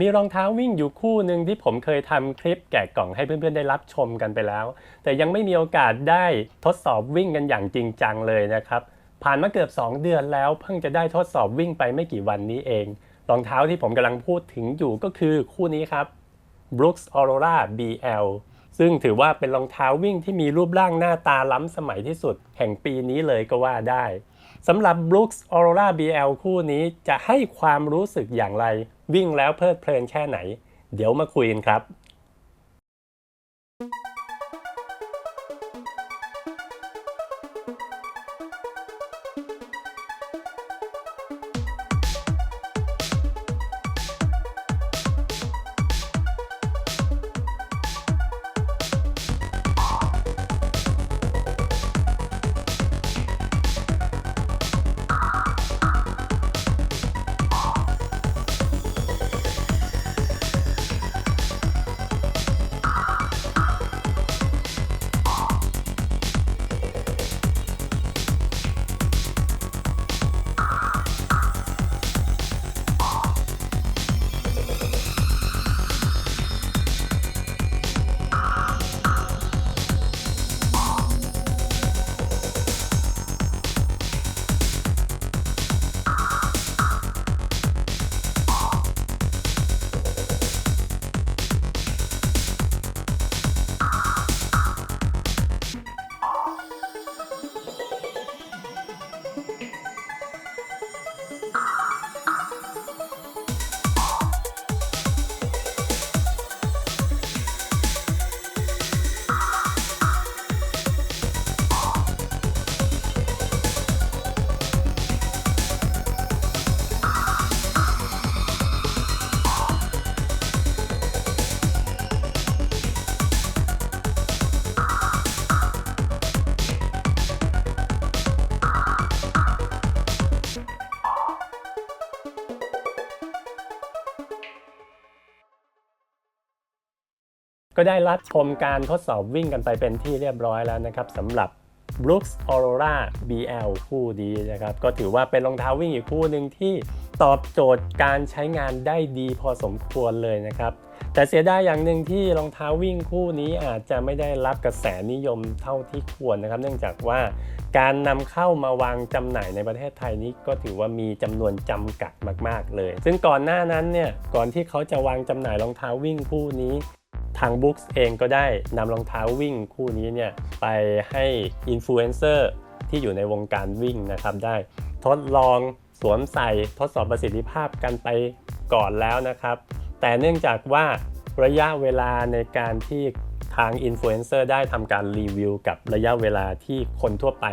มีรองเท้าวิ่งอยู่คู่หนึ่งที่ผมเคยทำคลิปแกะกล่องให้เพื่อนๆได้รับชมกันไปแล้ว แต่ยังไม่มีโอกาสได้ทดสอบวิ่งกันอย่างจริงจังเลยนะครับ ผ่านมาเกือบ 2 เดือนแล้วเพิ่งจะได้ทดสอบวิ่งไปไม่กี่วันนี้เอง รองเท้าที่ผมกำลังพูดถึงอยู่ก็คือคู่นี้ครับ Brooks Aurora BL ซึ่งถือว่าเป็นรองเท้าวิ่งที่มีรูปร่างหน้าตาล้ำสมัยที่สุด แห่งปีนี้เลยก็ว่าได้ สำหรับ Brooks Aurora BL คู่นี้จะให้ความรู้สึกอย่างไร วิ่งแล้วเพลิดเพลินแค่ไหน เดี๋ยวมาคุยกันครับ ได้รับชมการทดสอบวิ่งกันไปเป็นที่เรียบร้อยแล้วนะครับสำหรับ Brooks Aurora BL คู่นี้นะครับ ก็ถือว่าเป็นรองเท้าวิ่งอีกคู่หนึ่งที่ตอบโจทย์การใช้งานได้ดีพอสมควรเลยนะครับ แต่เสียดายอย่างหนึ่งที่รองเท้าวิ่งคู่นี้อาจจะไม่ได้รับกระแสนิยมเท่าที่ควรนะครับ เนื่องจากว่าการนำเข้ามาวางจำหน่ายในประเทศไทยนี้ก็ถือว่ามีจำนวนจำกัดมาก ๆ เลย ซึ่งก่อนหน้านั้นเนี่ยก่อนที่เขาจะวางจำหน่ายรองเท้าวิ่งคู่นี้ ทาง Books เองก็ได้นำรองเท้าวิ่งคู่นี้เนี่ยไปให้อินฟลูเอนเซอร์ที่อยู่ในวงการวิ่งนะครับได้ทดลองสวมใส่ทดสอบประสิทธิภาพกันไปก่อนแล้วนะครับ แต่เนื่องจากว่าระยะเวลาในการที่ทางอินฟลูเอนเซอร์ได้ทำการรีวิวกับระยะเวลาที่คนทั่วไป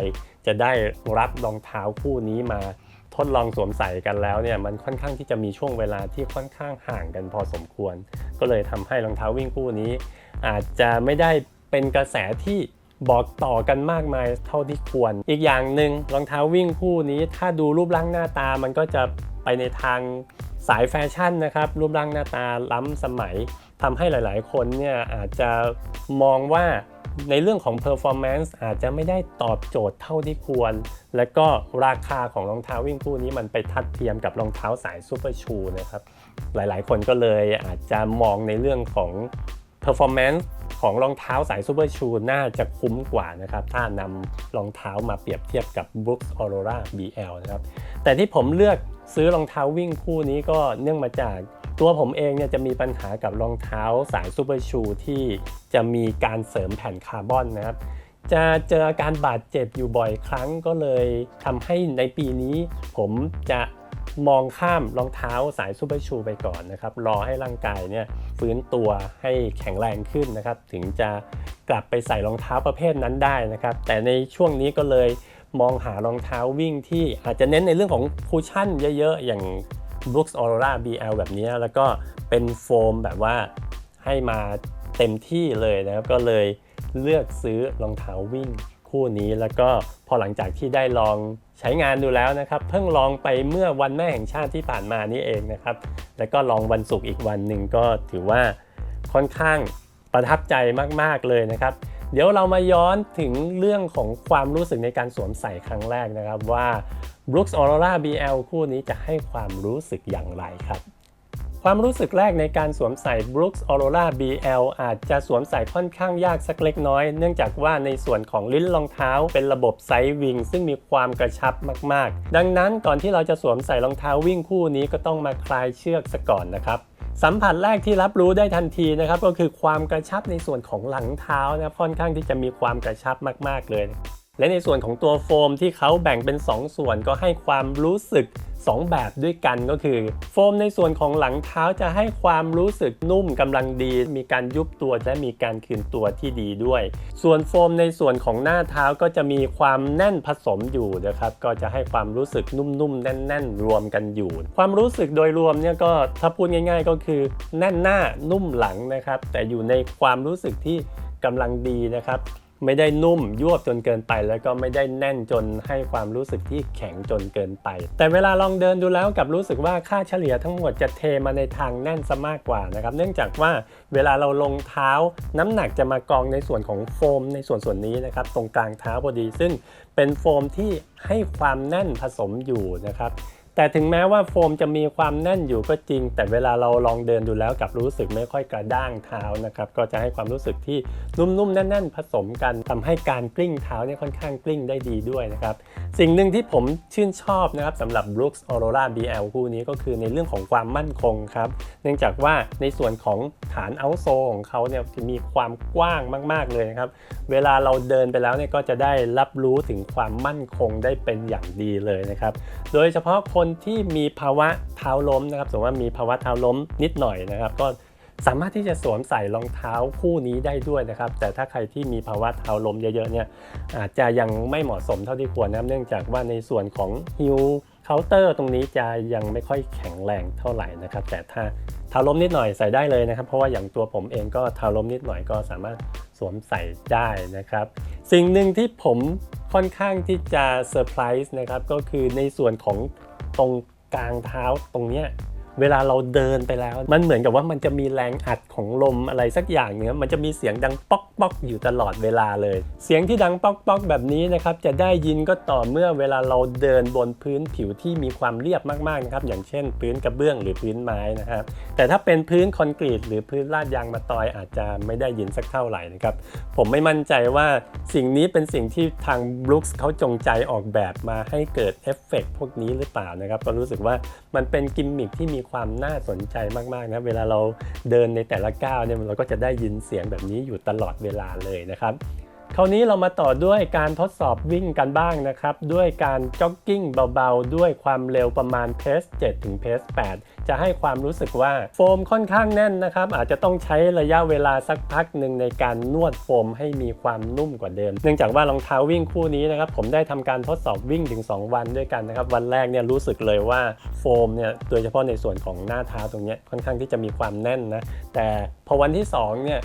จะได้รับรองเท้าคู่นี้มา ทดลองสวมใส่กันแล้วเนี่ยมันค่อนข้างที่จะมีช่วงเวลาที่ค่อนข้างห่างกันพอสมควร ก็เลยทำให้รองเท้าวิ่งคู่นี้ อาจจะไม่ได้เป็นกระแสที่บอกต่อกันมากมายเท่าที่ควร อีกอย่างหนึ่งรองเท้าวิ่งคู่นี้ ถ้าดูรูปร่างหน้าตามันก็จะไปในทางสายแฟชั่นนะครับ รูปร่างหน้าตาล้ำสมัยทำให้หลาย ๆ คนเนี่ยอาจจะมองว่า ในเรื่องของ performance อาจจะไม่ได้ตอบโจทย์เท่าที่ควร และก็ราคาของรองเท้าวิ่งคู่นี้มันไปทัดเทียมกับรองเท้าสายซูเปอร์ชูนะครับ หลายๆ คนก็เลยอาจจะมองในเรื่องของ performance ของรองเท้าสายซูเปอร์ชูน่าจะคุ้มกว่านะครับ ถ้านำรองเท้ามาเปรียบเทียบกับ Brooks Aurora BL นะครับ แต่ที่ผมเลือกซื้อรองเท้าวิ่งคู่นี้ก็เนื่องมาจาก ตัวผมเองเนี่ยจะมีปัญหากับรองเท้าสายซูเปอร์ชูที่จะมีการเสริมแผ่นคาร์บอนนะครับ จะเจออาการบาดเจ็บอยู่บ่อยครั้งก็เลยทำให้ในปีนี้ ผมจะมองข้ามรองเท้าสายซูเปอร์ชูไปก่อนนะครับ รอให้ร่างกายเนี่ยฟื้นตัวให้แข็งแรงขึ้นนะครับ ถึงจะกลับไปใส่รองเท้าประเภทนั้นได้นะครับ แต่ในช่วงนี้ก็เลยมองหารองเท้าวิ่งที่อาจจะเน้นในเรื่องของคูชั่นเยอะๆ อย่าง Brooks Aurora BL แบบนี้ แล้วก็เป็นโฟมแบบว่าให้มาเต็มที่เลยนะครับ ก็เลยเลือกซื้อรองเท้าวิ่งคู่นี้แล้วก็พอหลังจากที่ได้ลองใช้งานดูแล้วนะครับ เพิ่งลองไปเมื่อวันแม่แห่งชาติที่ผ่านมานี่เองนะครับ แล้วก็ลองวันศุกร์อีกวันหนึ่งก็ถือว่าค่อนข้างประทับใจมากๆเลยนะครับ เดี๋ยวเรามาย้อนถึงเรื่องของความรู้สึกในการสวมใส่ครั้งแรกนะครับว่า Brooks Aurora BL คู่นี้จะให้ความรู้สึกอย่างไรครับ ความรู้สึกแรกในการสวมใส่ Brooks Aurora BL อาจจะสวมใส่ค่อนข้างยากสักเล็กน้อย เนื่องจากว่าในส่วนของลิ้นรองเท้าเป็นระบบไซด์วิงซึ่งมีความกระชับมาก ๆ ดังนั้นก่อนที่เราจะสวมใส่รองเท้าวิ่งคู่นี้ก็ต้องมาคลายเชือกซะก่อนนะครับสัมผัสแรกที่รับรู้ได้ทันทีนะครับก็คือความกระชับในส่วนของหลังเท้านะค่อนข้างที่จะมีความกระชับมาก ๆ เลย และในส่วนของตัวโฟมที่เขาแบ่งเป็น 2 ส่วนก็ให้ความรู้สึก 2 แบบด้วยกันก็คือ โฟมในส่วนของหลังเท้าจะให้ความรู้สึกนุ่มกำลังดี มีการยุบตัวและมีการคืนตัวที่ดีด้วย ส่วนโฟมในส่วนของหน้าเท้าก็จะมีความแน่นผสมอยู่นะครับก็จะให้ความรู้สึกนุ่มๆแน่น ๆ รวมกันอยู่ ความรู้สึกโดยรวมเนี่ยก็ถ้าพูดง่าย ๆ ก็คือแน่นหน้านุ่มหลังนะครับแต่อยู่ในความรู้สึกที่กำลังดีนะครับ ไม่ได้นุ่มยวบจนเกินไป แล้วก็ไม่ได้แน่นจนให้ความรู้สึกที่แข็งจนเกินไป แต่เวลาลองเดินดูแล้วกับรู้สึกว่าค่าเฉลี่ยทั้งหมดจะเทมาในทางแน่นซะมากกว่านะครับ เนื่องจากว่าเวลาเราลงเท้า น้ำหนักจะมากองในส่วนของโฟมในส่วนส่วนนี้นะครับตรงกลางเท้าพอดี ซึ่งเป็นโฟมที่ให้ความแน่นผสมอยู่นะครับ แต่ถึงแม้ว่าโฟมจะมีความแน่นอยู่ก็จริง แต่เวลาเราลองเดินดูแล้วกับรู้สึกไม่ค่อยกระด้างเท้านะครับก็จะให้ความรู้สึกที่นุ่มๆแน่น ๆ ผสมกันทำให้การกลิ้งเท้าเนี่ยค่อนข้างกลิ้งได้ดีด้วยนะครับสิ่งหนึ่งที่ผมชื่นชอบนะครับสำหรับ Brooks Aurora BL คู่นี้ก็คือในเรื่องของความมั่นคงครับเนื่องจากว่าในส่วนของฐานเอาโซของเขาเนี่ยจะมีความกว้างมาก ๆเลยนะครับเวลาเราเดินไปแล้วเนี่ยก็จะได้รับรู้ถึงความมั่นคงได้เป็นอย่างดีเลยนะครับโดยเฉพาะคนนที่มีภาวะเท้าล้มนะครับสมมติว่ามีภาวะเท้าล้มนิดหน่อยนะครับ ก็สามารถที่จะสวมใส่รองเท้าคู่นี้ได้ด้วยนะครับ แต่ถ้าใครที่มีภาวะเท้าล้มเยอะๆเนี่ยอาจจะยังไม่เหมาะสมเท่าที่ควรนะเนื่องจากว่าในส่วนของฮิวเคาน์เตอร์ตรงนี้จะยังไม่ค่อยแข็งแรงเท่าไหร่นะครับ แต่ถ้าเท้าล้มนิดหน่อยใส่ได้เลยนะครับ เพราะว่าอย่างตัวผมเองก็เท้าล้มนิดหน่อยก็สามารถสวมใส่ได้นะครับ สิ่งหนึ่งที่ผมค่อนข้างที่จะเซอร์ไพรส์นะครับก็คือในส่วนของ ตรงกลางเท้าตรงเนี้ย เวลาเราเดินไปแล้ว มันเหมือนกับว่ามันจะมีแรงอัดของลมอะไรสักอย่างเนี้ยมันจะมีเสียงดังป๊อกป๊อกอยู่ตลอดเวลาเลย เสียงที่ดังป๊อกป๊อกแบบนี้นะครับจะได้ยินก็ต่อเมื่อเวลาเราเดินบนพื้นผิวที่มีความเรียบมากๆนะครับอย่างเช่น พื้นกระเบื้องหรือพื้นไม้นะครับแต่ถ้าเป็นพื้นคอนกรีตหรือพื้นลาดยางมะตอยอาจจะไม่ได้ยินสักเท่าไหร่นะครับผมไม่มั่นใจว่าสิ่งนี้เป็นสิ่งที่ทาง Brooks เขาจงใจออกแบบมาให้เกิดเอฟเฟกต์พวกนี้หรือเปล่านะครับก็รู้สึกว่ามันเป็นกิมมิคที่มีความน่าสนใจมากๆนะเวลาเราเดินในแต่ละก้าวเนี่ยเราก็จะได้ยินเสียงแบบนี้อยู่ตลอดเวลาเลยนะครับ คราวนี้เรามาต่อด้วยการทดสอบวิ่งกันบ้างนะครับ ด้วยการจ็อกกิ้งเบาๆ ด้วยความเร็วประมาณเพส7ถึงเพส8จะให้ความรู้สึกว่าโฟมค่อนข้างแน่นนะครับ อาจจะต้องใช้ระยะเวลาสักพักหนึ่งในการนวดโฟมให้มีความนุ่มกว่าเดิม เนื่องจากว่ารองเท้าวิ่งคู่นี้นะครับ ผมได้ทำการทดสอบวิ่งถึง 2 วันด้วยกันนะครับ วันแรกเนี่ยรู้สึกเลยว่าโฟมเนี่ยโดยเฉพาะในส่วนของหน้าเท้าตรงนี้ค่อนข้างที่จะมีความแน่นนะแต่พอวันที่สองเนี่ย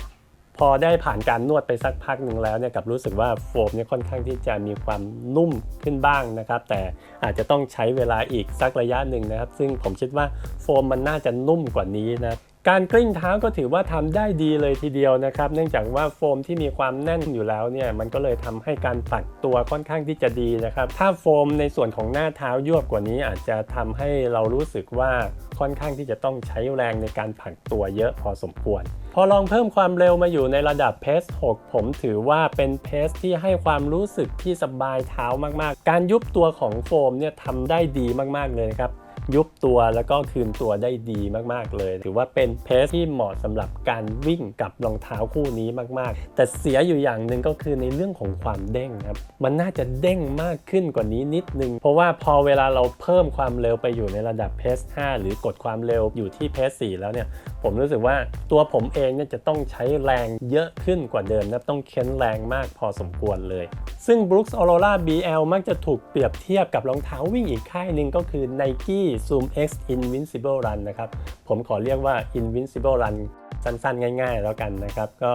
พอได้ผ่านการนวดไปสักพักหนึ่งแล้วเนี่ยกับรู้สึกว่าโฟมเนี่ยค่อนข้างที่จะมีความนุ่มขึ้นบ้างนะครับ แต่อาจจะต้องใช้เวลาอีกสักระยะหนึ่งนะครับ ซึ่งผมคิดว่าโฟมมันน่าจะนุ่มกว่านี้นะ การกลิ้งเท้าก็ถือว่าทำได้ดีเลยทีเดียวนะครับ เนื่องจากว่าโฟมที่มีความแน่นอยู่แล้วเนี่ยมันก็เลยทำให้การปักตัวค่อนข้างที่จะดีนะครับ ถ้าโฟมในส่วนของหน้าเท้ายวบกว่านี้อาจจะทำให้เรารู้สึกว่าค่อนข้างที่จะต้องใช้แรงในการผลักตัวเยอะพอสมควร พอลองเพิ่มความเร็วมาอยู่ในระดับเพส6ผมถือว่าเป็นเพสที่ให้ความรู้สึกที่สบายเท้ามากๆ การยุบตัวของโฟมเนี่ยทำได้ดีมากๆเลยครับ ยุบตัวแล้วก็คืนตัวได้ดีมากๆเลย ถือว่าเป็นเพสที่เหมาะสำหรับการวิ่งกับรองเท้าคู่นี้มากๆ แต่เสียอยู่อย่างหนึ่งก็คือในเรื่องของความเด้งครับ มันน่าจะเด้งมากขึ้นกว่านี้นิดนึง เพราะว่าพอเวลาเราเพิ่มความเร็วไปอยู่ในระดับเพส5หรือกดความเร็วอยู่ที่เพส4แล้วเนี่ย ผมรู้สึกว่าตัวผมเองเนี่ยจะต้องใช้แรงเยอะขึ้นกว่าเดิมนะต้องเค้นแรงมากพอสมควรเลย ซึ่ง Brooks Aurora BL มักจะถูกเปรียบเทียบกับรองเท้าวิ่งอีกค่ายหนึ่งก็คือ Nike Zoom X Invincible Run นะครับผมขอเรียกว่า Invincible Run สั้นๆ ง่าย ๆ แล้วกันนะครับก็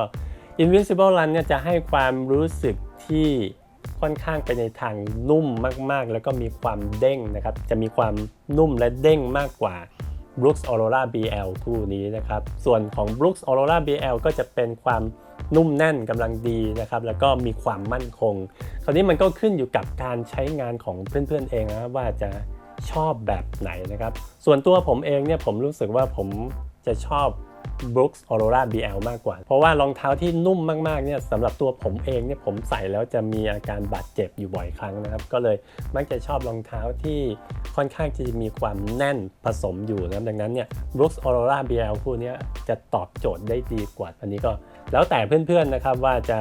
Invincible Run เนี่ยจะให้ความรู้สึกที่ค่อนข้างไปในทางนุ่มมากๆ แล้วก็มีความเด้งนะครับ จะมีความนุ่มและเด้งมากกว่า Brooks Aurora BL คู่นี้นะครับ ส่วนของ Brooks Aurora BL ก็จะเป็นความนุ่มแน่นกำลังดีนะครับ แล้วก็มีความมั่นคง คราวนี้มันก็ขึ้นอยู่กับการใช้งานของเพื่อนๆเองนะว่าจะชอบแบบไหนนะครับ ส่วนตัวผมเองเนี่ยผมรู้สึกว่าผมจะชอบ Brooks Aurora BL มากกว่า เพราะว่ารองเท้าที่นุ่มมากๆเนี่ยสำหรับตัวผมเองเนี่ยผมใส่แล้วจะมีอาการบาดเจ็บอยู่บ่อยครั้งนะครับ ก็เลยมักจะชอบรองเท้าที่ค่อนข้างจะมีความแน่นผสมอยู่นะครับดังนั้นเนี่ย Brooks Aurora BL คู่นี้จะตอบโจทย์ได้ดีกว่า อันนี้ก็แล้วแต่เพื่อนๆนะครับว่าจะ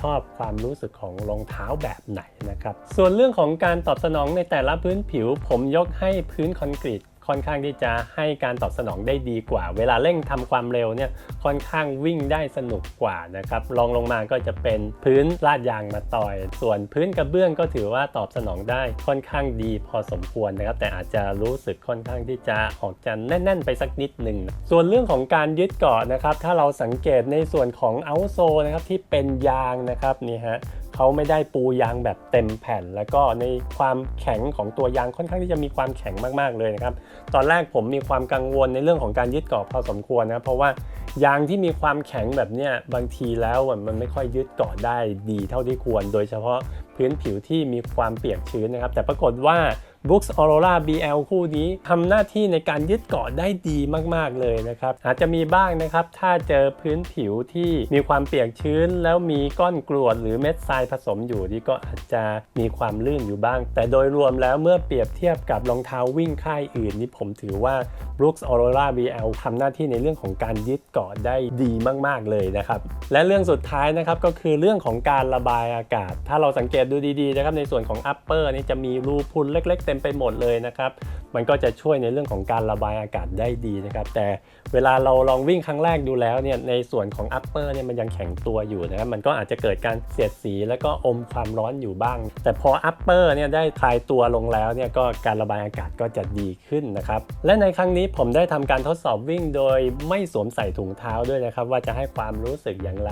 ชอบความรู้สึกของรองเท้าแบบไหนนะครับ ส่วนเรื่องของการตอบสนองในแต่ละพื้นผิว ผมยกให้พื้นคอนกรีต ค่อนข้างที่จะให้การตอบสนองได้ดีกว่า เวลาเร่งทำความเร็วเนี่ยค่อนข้างวิ่งได้สนุกกว่านะครับรองลงมาก็จะเป็นพื้นลาดยางมาต่อย ส่วนพื้นกระเบื้องก็ถือว่าตอบสนองได้ค่อนข้างดีพอสมควรนะครับ แต่อาจจะรู้สึกค่อนข้างที่จะออกจะแน่น ๆ ไปสักนิดหนึ่งส่วนเรื่องของการยึดเกาะนะครับ ถ้าเราสังเกตในส่วนของเอาโซนะครับที่เป็นยางนะครับนี่ฮะ เขาไม่ได้ปูยางแบบเต็มแผ่น แล้วก็ในความแข็งของตัวยางค่อนข้างที่จะมีความแข็งมากๆเลยนะครับ ตอนแรกผมมีความกังวลในเรื่องของการยึดเกาะพอสมควรนะเพราะว่ายางที่มีความแข็งแบบเนี้ยบางทีแล้วมันไม่ค่อยยึดเกาะได้ดีเท่าที่ควร โดยเฉพาะพื้นผิวที่มีความเปียกชื้นนะครับ แต่ปรากฏว่า Brooks Aurora BL คู่นี้ทำหน้าที่ในการยึดเกาะได้ดีมาก ๆ เลยนะครับ อาจจะมีบ้างนะครับ ถ้าเจอพื้นผิวที่มีความเปียกชื้น แล้วมีก้อนกรวดหรือเม็ดทรายผสมอยู่นี่ก็อาจจะมีความลื่นอยู่บ้าง แต่โดยรวมแล้วเมื่อเปรียบเทียบกับรองเท้าวิ่งค่ายอื่นนี่ผมถือว่า Brooks Aurora BL ทำหน้าที่ในเรื่องของการยึดเกาะได้ดีมาก ๆ เลยนะครับ และเรื่องสุดท้ายนะครับก็คือเรื่องของการระบายอากาศ ถ้าเราสังเกตดูดีๆนะครับในส่วนของ upper นี่จะมีรูพุนเล็กๆต็มไปหมดเลยนะครับ มันก็จะช่วยในเรื่องของการระบายอากาศได้ดีนะครับ แต่เวลาเราลองวิ่งครั้งแรกดูแล้วเนี่ยในส่วนของ upper เนี่ยมันยังแข็งตัวอยู่นะครับ มันก็อาจจะเกิดการเสียดสีแล้วก็อมความร้อนอยู่บ้าง แต่พอ upper เนี่ยได้คลายตัวลงแล้วเนี่ยก็การระบายอากาศก็จะดีขึ้นนะครับ และในครั้งนี้ผมได้ทำการทดสอบวิ่งโดยไม่สวมใส่ถุงเท้าด้วยนะครับ ว่าจะให้ความรู้สึกอย่างไร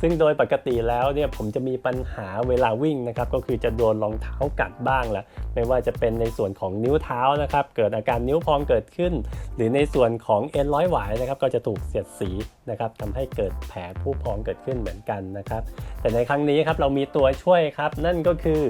ซึ่งโดยปกติแล้วเนี่ยผมจะมีปัญหาเวลาวิ่งนะครับก็คือจะโดนรองเท้ากัดบ้างแหละไม่ว่าจะเป็นในในส่วนของนิ้วเท้านะครับเกิดอาการนิ้วพองเกิดขึ้น หรือในส่วนของเอ็นร้อยหวายนะครับก็จะถูกเสียดสีนะครับทำให้เกิดแผลผู้พองเกิดขึ้นเหมือนกันนะครับแต่ในครั้งนี้ครับเรามีตัวช่วยครับนั่นก็คือ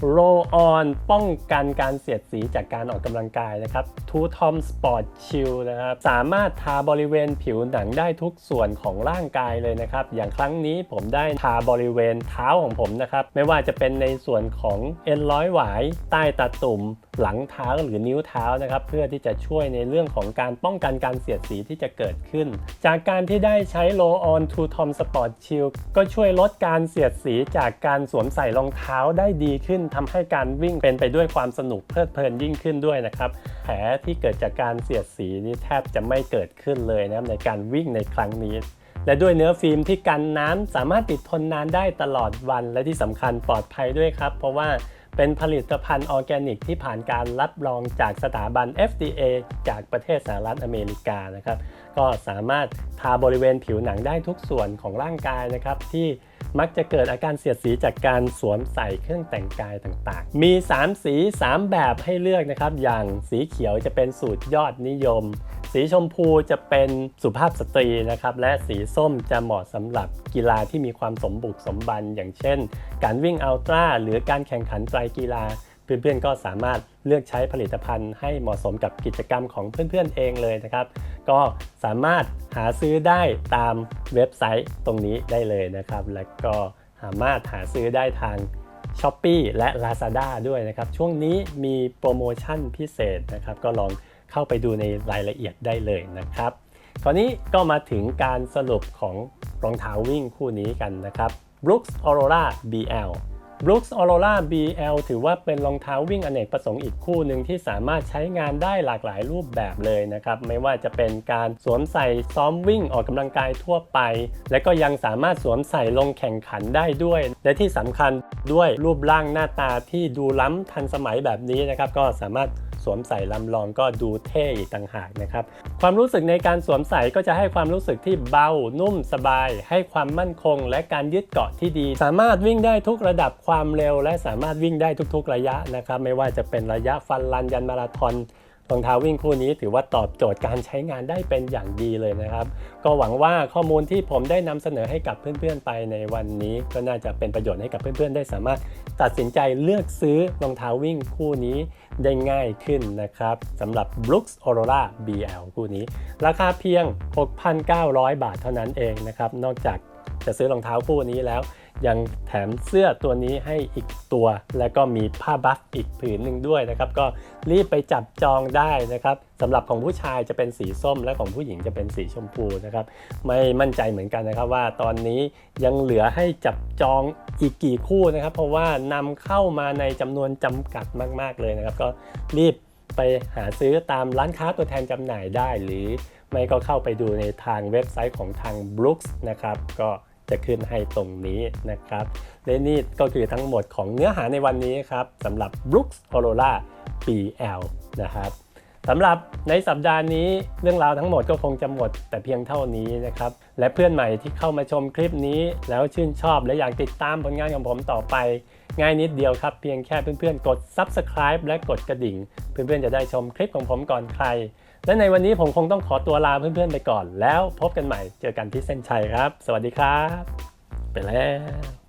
โรออนป้องกันการเสียดสีจากการออกกำลังกายนะครับ Two Tom Sport Chill นะครับสามารถทาบริเวณผิวหนังได้ทุกส่วนของร่างกายเลยนะครับ อย่างครั้งนี้ผมได้ทาบริเวณเท้าของผมนะครับ ไม่ว่าจะเป็นในส่วนของเอ็นร้อยหวาย ใต้ตาตุ่มหลังเท้าหรือนิ้วเท้านะครับ เพื่อที่จะช่วยในเรื่องของการป้องกันการเสียดสีที่จะเกิดขึ้น จากการที่ได้ใช้โลออน Two Tom Sport Chill ก็ช่วยลดการเสียดสีจากการสวมใส่รองเท้าได้ดีขึ้นทำให้การวิ่งเป็นไปด้วยความสนุกเพลิดเพลินยิ่งขึ้นด้วยนะครับแผลที่เกิดจากการเสียดสีนี่แทบจะไม่เกิดขึ้นเลยนะครับในการวิ่งในครั้งนี้และด้วยเนื้อฟิล์มที่กันน้ำสามารถติดทนนานได้ตลอดวันและที่สำคัญปลอดภัยด้วยครับ เพราะว่า เป็นผลิตภัณฑ์ออร์แกนิกที่ผ่านการรับรองจากสถาบัน FDA จากประเทศสหรัฐอเมริกานะครับ ก็สามารถทาบริเวณผิวหนังได้ทุกส่วนของร่างกายนะครับ ที่มักจะเกิดอาการเสียดสีจากการสวมใส่เครื่องแต่งกายต่างๆ มี 3 สี 3 แบบให้เลือกนะครับ อย่างสีเขียวจะเป็นสูตรยอดนิยม สีชมพูจะเป็นสุภาพสตรีนะครับและสีส้มจะเหมาะสำหรับกีฬาที่มีความสมบุกสมบัน อย่างเช่น การวิ่งอัลตร้าหรือการแข่งขันไตรกีฬา เพื่อนๆก็สามารถเลือกใช้ผลิตภัณฑ์ให้เหมาะสมกับกิจกรรมของเพื่อนๆเองเลยนะครับ ก็สามารถหาซื้อได้ตามเว็บไซต์ตรงนี้ได้เลยนะครับ และก็สามารถหาซื้อได้ทาง s h อ p e e และ Lazada ด้วยนะครับ ช่วงนี้มีโปรโมชั่นพิเศษนะครับ ก็ลอง เข้าไปดูในรายละเอียดได้เลยนะครับ คราวนี้ก็มาถึงการสรุปของรองเท้าวิ่งคู่นี้กันนะครับ Brooks Aurora BL Brooks Aurora BL ถือว่าเป็นรองเท้าวิ่งอเนกประสงค์อีกคู่หนึ่งที่สามารถใช้งานได้หลากหลายรูปแบบเลยนะครับ ไม่ว่าจะเป็นการสวมใส่ซ้อมวิ่งออกกำลังกายทั่วไป และก็ยังสามารถสวมใส่ลงแข่งขันได้ด้วย และที่สำคัญด้วยรูปร่างหน้าตาที่ดูล้ำทันสมัยแบบนี้นะครับ ก็สามารถ สวมใส่ลำลองก็ดูเท่อีกต่างหากนะครับ ความรู้สึกในการสวมใส่ก็จะให้ความรู้สึกที่เบา นุ่มสบาย ให้ความมั่นคง และการยึดเกาะที่ดี สามารถวิ่งได้ทุกระดับความเร็ว และสามารถวิ่งได้ทุกๆระยะนะครับ ไม่ว่าจะเป็นระยะฟันลันยันมาราธอน รองเท้าวิ่งคู่นี้ถือว่าตอบโจทย์การใช้งานได้เป็นอย่างดีเลยนะครับ ก็หวังว่าข้อมูลที่ผมได้นำเสนอให้กับเพื่อนๆไปในวันนี้ ก็น่าจะเป็นประโยชน์ให้กับเพื่อนๆ ได้สามารถตัดสินใจเลือกซื้อรองเท้าวิ่งคู่นี้ได้ง่ายขึ้นนะครับสำหรับ Brooks Aurora BL คู่นี้ ราคาเพียง 6,900 บาทเท่านั้นเองนะครับนอกจากจะซื้อรองเท้าคู่นี้แล้ว ยังแถมเสื้อตัวนี้ให้อีกตัว แล้วก็มีผ้าบัฟอีกผืนหนึ่งด้วยนะครับ ก็รีบไปจับจองได้นะครับสำหรับของผู้ชายจะเป็นสีส้ม และของผู้หญิงจะเป็นสีชมพูนะครับ ไม่มั่นใจเหมือนกันนะครับว่าตอนนี้ยังเหลือให้จับจองอีกกี่คู่นะครับ เพราะว่านำเข้ามาในจำนวนจำกัดมาก ๆเลยนะครับ ก็รีบไปหาซื้อตามร้านค้าตัวแทนจำหน่ายได้หรือไม่ก็เข้าไปดูในทางเว็บไซต์ของทาง Brooks นะครับ ก็ จะขึ้นให้ตรงนี้นะครับและนี่ก็คือทั้งหมดของเนื้อหาในวันนี้ครับสำหรับ Brooks Aurora BL นะครับสำหรับในสัปดาห์นี้เรื่องราวทั้งหมดก็คงจะหมดแต่เพียงเท่านี้นะครับ และเพื่อนใหม่ที่เข้ามาชมคลิปนี้ แล้วชื่นชอบและอยากติดตามผลงานของผมต่อไป ง่ายนิดเดียวครับ เพียงแค่เพื่อนๆ กด Subscribe และกดกระดิ่ง เพื่อนๆ จะได้ชมคลิปของผมก่อนใคร และในวันนี้ผมคงต้องขอตัวลาเพื่อนๆไปก่อน แล้วพบกันใหม่เจอกันที่เส้นชัยครับ สวัสดีครับ ไปแล้ว